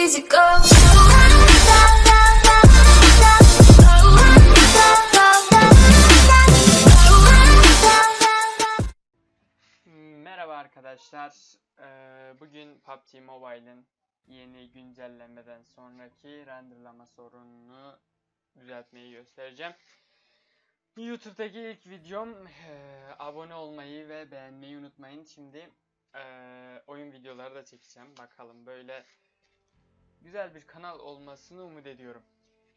easy. Merhaba arkadaşlar. Ee, bugün PUBG Mobile'in yeni güncellemeden sonraki renderlama sorununu düzeltmeyi göstereceğim. YouTube'daki ilk videom. Ee, abone olmayı ve beğenmeyi unutmayın. Şimdi ee, oyun videoları da çekeceğim. Bakalım böyle güzel bir kanal olmasını umut ediyorum.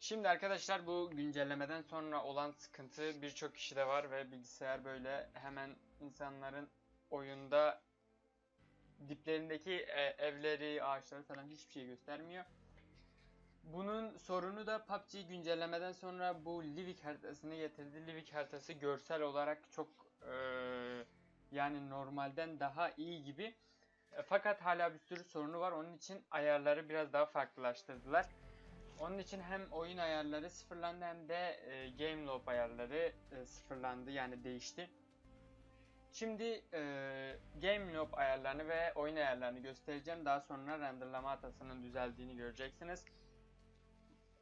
Şimdi arkadaşlar bu güncellemeden sonra olan sıkıntı birçok kişide var ve bilgisayar böyle hemen insanların oyunda diplerindeki e, evleri, ağaçları falan hiçbir şey göstermiyor. Bunun sorunu da PUBG güncellemeden sonra bu Livik haritasını getirdi. Livik haritası görsel olarak çok e, yani normalden daha iyi gibi. E, fakat hala bir sürü sorunu var. Onun için ayarları biraz daha farklılaştırdılar. Onun için hem oyun ayarları sıfırlandı hem de e, game loop ayarları e, sıfırlandı yani değişti. Şimdi e, game loop ayarlarını ve oyun ayarlarını göstereceğim. Daha sonra renderlama hatasının düzeldiğini göreceksiniz.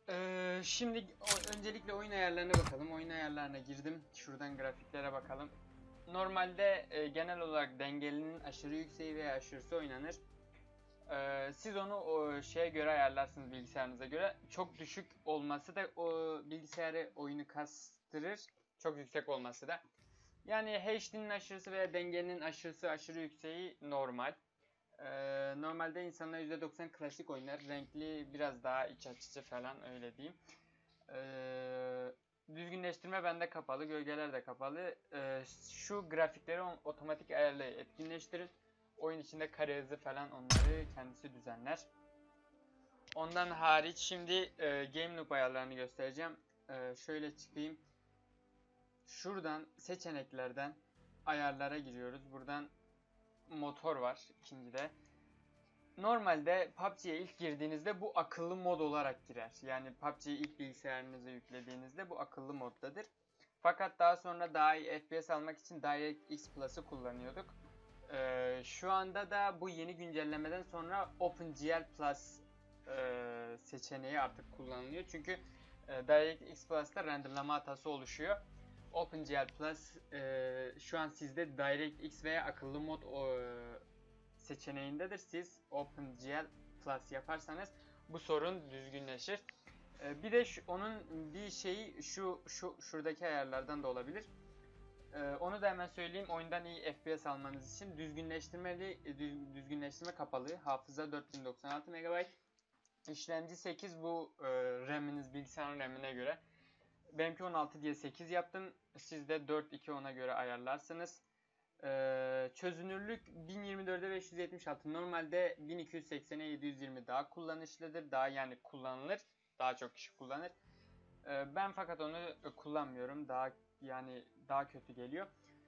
E, şimdi o- öncelikle oyun ayarlarına bakalım. Oyun ayarlarına girdim. Şuradan grafiklere bakalım. Normalde e, genel olarak dengelinin aşırı yükseği veya aşırısı oynanır. E, siz onu o şeye göre ayarlarsınız bilgisayarınıza göre. Çok düşük olması da o bilgisayarı oyunu kastırır. Çok yüksek olması da. Yani HD'nin aşırısı veya dengenin aşırısı aşırı yükseği normal. Ee, normalde insanlar %90 klasik oynar. Renkli biraz daha iç açıcı falan öyle diyeyim. Ee, düzgünleştirme bende kapalı. Gölgeler de kapalı. Ee, şu grafikleri otomatik ayarla etkinleştirir. Oyun içinde kare hızı falan onları kendisi düzenler. Ondan hariç şimdi e, Game Loop ayarlarını göstereceğim. Ee, şöyle çıkayım. Şuradan seçeneklerden ayarlara giriyoruz. Buradan motor var ikincide. Normalde PUBG'ye ilk girdiğinizde bu akıllı mod olarak girer. Yani PUBG'yi ilk bilgisayarınıza yüklediğinizde bu akıllı moddadır. Fakat daha sonra daha iyi FPS almak için DirectX Plus'ı kullanıyorduk. Ee, şu anda da bu yeni güncellemeden sonra OpenGL Plus e, seçeneği artık kullanılıyor. Çünkü e, DirectX Plus'ta renderlama hatası oluşuyor. OpenGL Plus e, şu an sizde DirectX veya akıllı mod o, seçeneğindedir. Siz OpenGL Plus yaparsanız bu sorun düzgünleşir. E, bir de şu, onun bir şeyi şu şu şuradaki ayarlardan da olabilir. E, onu da hemen söyleyeyim. Oyundan iyi FPS almanız için düzgünleştirmeli e, düz- düzgünleştirme kapalı. Hafıza 4096 MB. İşlemci 8 bu e, RAM'iniz bilgisayarın RAM'ine göre. Benimki 16 diye 8 yaptım. Siz de 4 2 ona göre ayarlarsınız. Ee, çözünürlük 1024'e 576. Normalde 1280'e 720 daha kullanışlıdır. Daha yani kullanılır. Daha çok kişi kullanır. Ee, ben fakat onu kullanmıyorum. Daha yani daha kötü geliyor.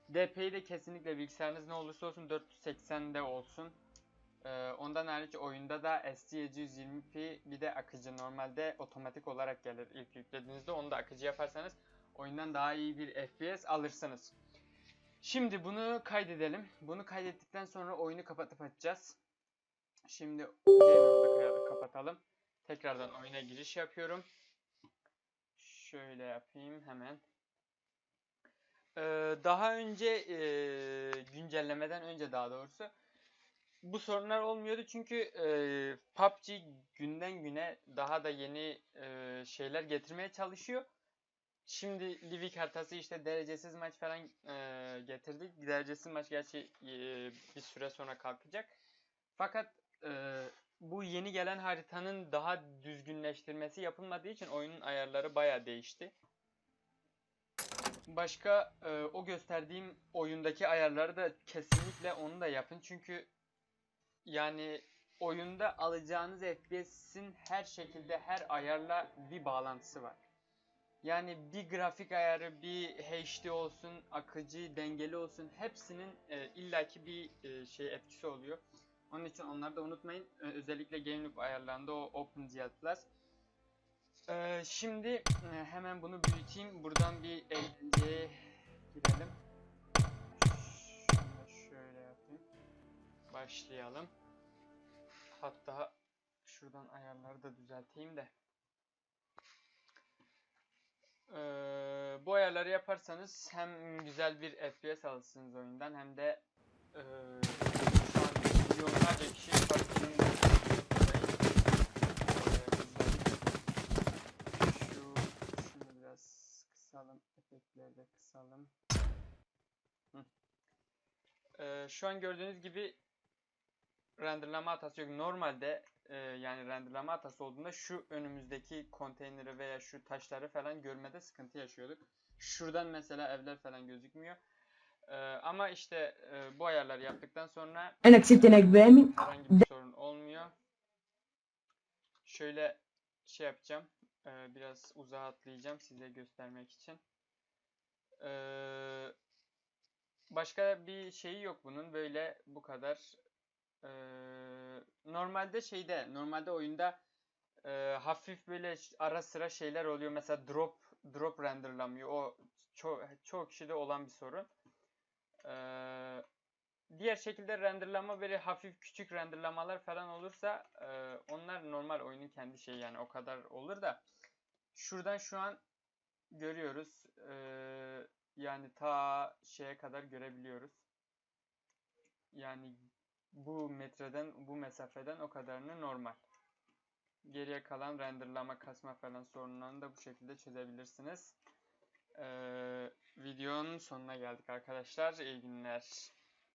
DPI de kesinlikle bilgisayarınız ne olursa olsun 480'de olsun. Ee, ondan hariç oyunda da ST720p bir de akıcı normalde otomatik olarak gelir ilk yüklediğinizde onu da akıcı yaparsanız oyundan daha iyi bir FPS alırsınız. Şimdi bunu kaydedelim. Bunu kaydettikten sonra oyunu kapatıp açacağız. Şimdi Gamer'da kapatalım. Tekrardan oyuna giriş yapıyorum. Şöyle yapayım hemen. Ee, daha önce e, güncellemeden önce daha doğrusu bu sorunlar olmuyordu çünkü e, PUBG günden güne daha da yeni e, şeyler getirmeye çalışıyor. Şimdi Livik haritası işte derecesiz maç falan e, getirdik. Derecesiz maç gerçi e, bir süre sonra kalkacak. Fakat e, bu yeni gelen haritanın daha düzgünleştirmesi yapılmadığı için oyunun ayarları baya değişti. Başka e, o gösterdiğim oyundaki ayarları da kesinlikle onu da yapın çünkü yani oyunda alacağınız FPS'in her şekilde her ayarla bir bağlantısı var. Yani bir grafik ayarı, bir HD olsun, akıcı, dengeli olsun hepsinin e, illaki bir e, şey etkisi oluyor. Onun için onları da unutmayın. Özellikle Game Loop ayarlarında o OpenGL Plus. E, şimdi e, hemen bunu büyüteyim. Buradan bir eğlenceye girelim. Şunu şöyle yapayım. Başlayalım. Hatta şuradan ayarları da düzelteyim de. Ee, bu ayarları yaparsanız hem güzel bir FPS alırsınız oyundan hem de ee, şu an milyonlarca kişi şu şunu biraz kısalım, efektleri de kısalım. Hı. Ee, şu an gördüğünüz gibi renderlama hatası yok. Normalde e, yani renderlama hatası olduğunda şu önümüzdeki konteyneri veya şu taşları falan görmede sıkıntı yaşıyorduk. Şuradan mesela evler falan gözükmüyor. E, ama işte e, bu ayarları yaptıktan sonra herhangi bir sorun olmuyor. Şöyle şey yapacağım. E, biraz uzağa atlayacağım size göstermek için. Eee başka bir şeyi yok bunun. Böyle bu kadar. Ee, normalde şeyde, normalde oyunda e, hafif böyle ara sıra şeyler oluyor. Mesela drop drop renderlamıyor. O çoğu çoğu kişide olan bir sorun. Ee, diğer şekilde renderlama böyle hafif küçük renderlamalar falan olursa e, onlar normal oyunun kendi şeyi yani o kadar olur da şuradan şu an görüyoruz Ee, yani ta şeye kadar görebiliyoruz yani bu metreden bu mesafeden o kadarını normal. Geriye kalan renderlama kasma falan sorunlarını da bu şekilde çözebilirsiniz. Ee, videonun sonuna geldik arkadaşlar. İyi günler